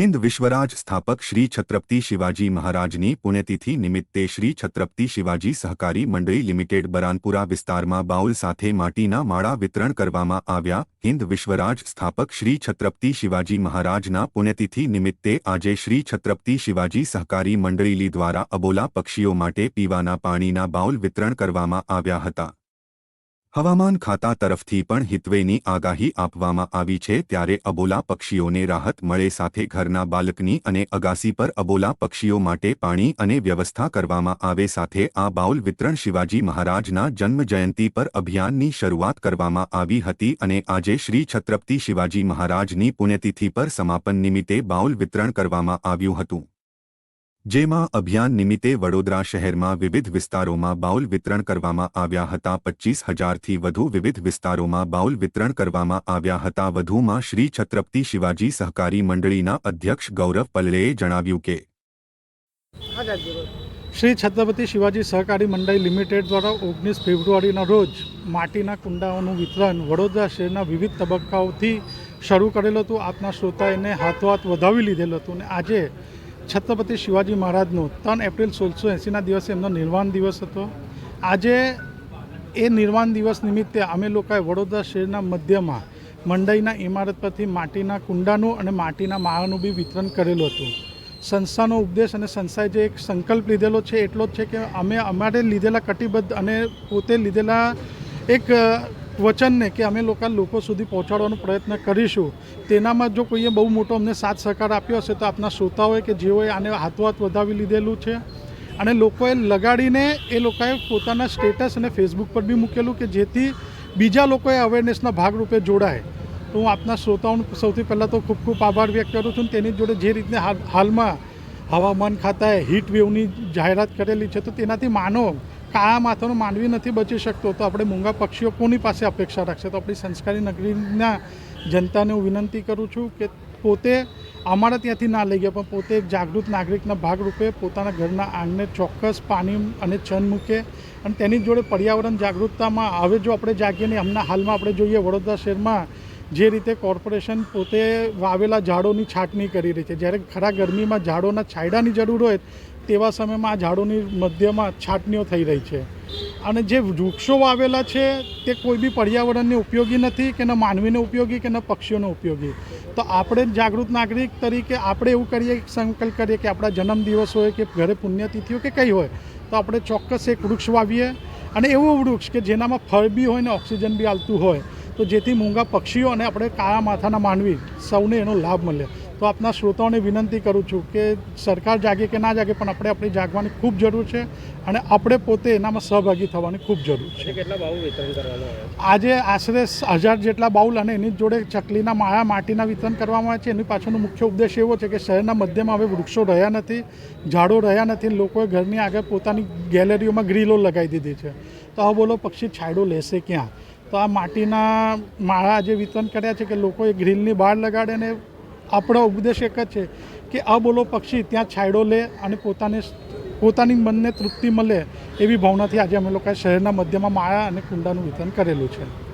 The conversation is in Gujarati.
હિન્દ વિશ્વરાજ સ્થાપક શ્રી છત્રપતિ શિવાજી મહારાજની પુણ્યતિથિ નિમિત્તે શ્રી છત્રપતિ શિવાજી સહકારી મંડળી લિમિટેડ બરાનપુરા વિસ્તારમાં બાઉલ સાથે માટીના માળા વિતરણ કરવામાં આવ્યા. હિન્દ વિશ્વરાજ સ્થાપક શ્રી છત્રપતિ શિવાજી મહારાજના પુણ્યતિથિ નિમિત્તે આજે શ્રી છત્રપતિ શિવાજી સહકારી મંડળીલી દ્વારા અબોલા પક્ષીઓ માટે પીવાના પાણીના બાઉલ વિતરણ કરવામાં આવ્યા હતા. હવામાન ખાતા તરફથી પણ હિતવેની આગાહી આપવામાં આવી છે ત્યારે અબોલા પક્ષીઓને રાહત મળે સાથે ઘરના બાલકની અને અગાસી પર અબોલા પક્ષીઓ માટે પાણી અને વ્યવસ્થા કરવામાં આવે સાથે આ બાઉલ વિતરણ શિવાજી મહારાજના જન્મ જયંતિ પર અભિયાનની શરૂઆત કરવામાં આવી હતી અને આજે શ્રી છત્રપતિ શિવાજી મહારાજની પુણ્યતિથિ પર સમાપન નિમિત્તે બાઉલ વિતરણ કરવામાં આવ્યું હતું. જેમાં અભિયાન નિમિત્તે વડોદરા શહેરમાં વિવિધ વિસ્તારોમાં બાઉલ વિતરણ કરવામાં આવ્યા હતા. પચીસ હજારથી વધુ વિવિધ વિસ્તારોમાં બાઉલ વિતરણ કરવામાં આવ્યા હતા. વધુમાં શ્રી છત્રપતિ શિવાજી સહકારી મંડળીના અધ્યક્ષ ગૌરવ પલ્લેએ જણાવ્યું કે શ્રી છત્રપતિ શિવાજી સહકારી મંડળ લિમિટેડ દ્વારા ઓગણીસ ફેબ્રુઆરીના રોજ માટીના કુંડાઓનું વિતરણ વડોદરા શહેરના વિવિધ તબક્કાઓથી શરૂ કરેલું હતું. આપના શ્રોતાએ હાથો હાથ વધાવી લીધેલું હતું અને આજે છત્રપતિ શિવાજી મહારાજનો ત્રણ એપ્રિલ સોળસો એંસીના દિવસે એમનો નિર્વાણ દિવસ હતો. આજે એ નિર્વાણ દિવસ નિમિત્તે અમે લોકોએ વડોદરા શહેરના મધ્યમાં મંડઈના ઇમારત પરથી માટીના કુંડાનું અને માટીના માળાનું બી વિતરણ કરેલું હતું. સંસ્થાનો ઉપદેશ અને સંસ્થાએ જે એક સંકલ્પ લીધેલો છે, એટલો જ છે કે અમે અમારે લીધેલા કટિબદ્ધ અને પોતે લીધેલા એક વચનને કે અમે લોકો લોકો સુધી પહોંચાડવાનો પ્રયત્ન કરીશું. તેનામાં જો કોઈએ બહુ મોટો અમને સાથ સહકાર આપ્યો હશે તો આપના શ્રોતાઓએ કે જેઓએ આને હાથો હાથ વધાવી લીધેલું છે. અને લોકોએ લગાડીને એ લોકોએ પોતાના સ્ટેટસ અને ફેસબુક પર બી મૂકેલું કે જેથી બીજા લોકોએ અવેરનેસના ભાગરૂપે જોડાય. તો હું આપના શ્રોતાઓનો સૌથી પહેલાં તો ખૂબ ખૂબ આભાર વ્યક્ત કરું છું. તેની જોડે જે રીતે હાલ, હાલમાં હવામાન ખાતાએ હીટ વેવની જાહેરાત કરેલી છે, તો તેનાથી માનવ કાળા માથાનો માનવી નથી બચી શકતો, તો આપણે મૂંગા પક્ષીઓ કોની પાસે અપેક્ષા રાખશે? તો આપણી સંસ્કારી નગરીના જનતાને હું વિનંતી કરું છું કે પોતે અમારા ત્યાંથી ના લઈ ગયા, પણ પોતે એક જાગૃત નાગરિકના ભાગરૂપે પોતાના ઘરના આંગણે ચોક્કસ પાણી અને છન મૂકે અને તેની જોડે પર્યાવરણ જાગૃતતામાં હવે જો આપણે જાગીએ ને હમણાં હાલમાં આપણે જોઈએ વડોદરા શહેરમાં જે રીતે કોર્પોરેશન પોતે વાવેલા ઝાડોની છાટણી કરી રહી છે. જ્યારે ખરા ગરમીમાં ઝાડોના છાંયડાની જરૂર હોય તેવા સમયમાં આ ઝાડોની મધ્યમાં છાટણીઓ થઈ રહી છે. અને જે વૃક્ષો વાવેલા છે, તે કોઈ બી પર્યાવરણને ઉપયોગી નથી કે ન માનવીને ઉપયોગી કે ન પક્ષીઓને ઉપયોગી. તો આપણે જાગૃત નાગરિક તરીકે આપણે એવું કરીએ સંકલ્પ કરીએ કે આપણા જન્મદિવસ હોય કે ઘરે પુણ્યતિથિ હોય કે કંઈ હોય, તો આપણે ચોક્કસ એક વૃક્ષ વાવીએ. અને એવું વૃક્ષ કે જેનામાં ફળ બી હોય ને ઓક્સિજન બી આવતું હોય, તો જેથી મૂંગા પક્ષીઓ અને આપણે કાળા માથાના માનવી સૌને એનો લાભ મળે. તો આપના શ્રોતાઓને વિનંતી કરું છું કે સરકાર જાગે કે ના જાગે પણ આપણે આપણી જાગવાની ખૂબ જરૂર છે અને આપણે પોતે એનામાં સહભાગી થવાની ખૂબ જરૂર છે. કેટલા બાઉલ વિતરણ કરવામાં આજે આશરે હજાર જેટલા બાઉલ અને એની જોડે ચકલીના માળા માટીના વિતરણ કરવામાં આવે છે. એની પાછળનો મુખ્ય ઉદ્દેશ એવો છે કે શહેરના મધ્યમાં હવે વૃક્ષો રહ્યા નથી ઝાડો રહ્યા નથી લોકોએ ઘરની આગળ પોતાની ગેલેરીઓમાં ગ્રીલો લગાવી દીધી છે. તો હવે બોલો પક્ષી છાંયડો લેશે ક્યાં? તો આ માટીના માળા જે વિતરણ કર્યા છે કે લોકોએ ગ્રીલની બહાર લગાડે અને આપણો ઉપદેશ એક જ છે કે આ બોલો પક્ષી ત્યાં છાંયડો લે અને પોતાને પોતાની મનને તૃપ્તિ મળે એવી ભાવનાથી આજે અમે લોકોએ શહેરના મધ્યમાં માળા અને કુંડાનું વિતરણ કરેલું છે.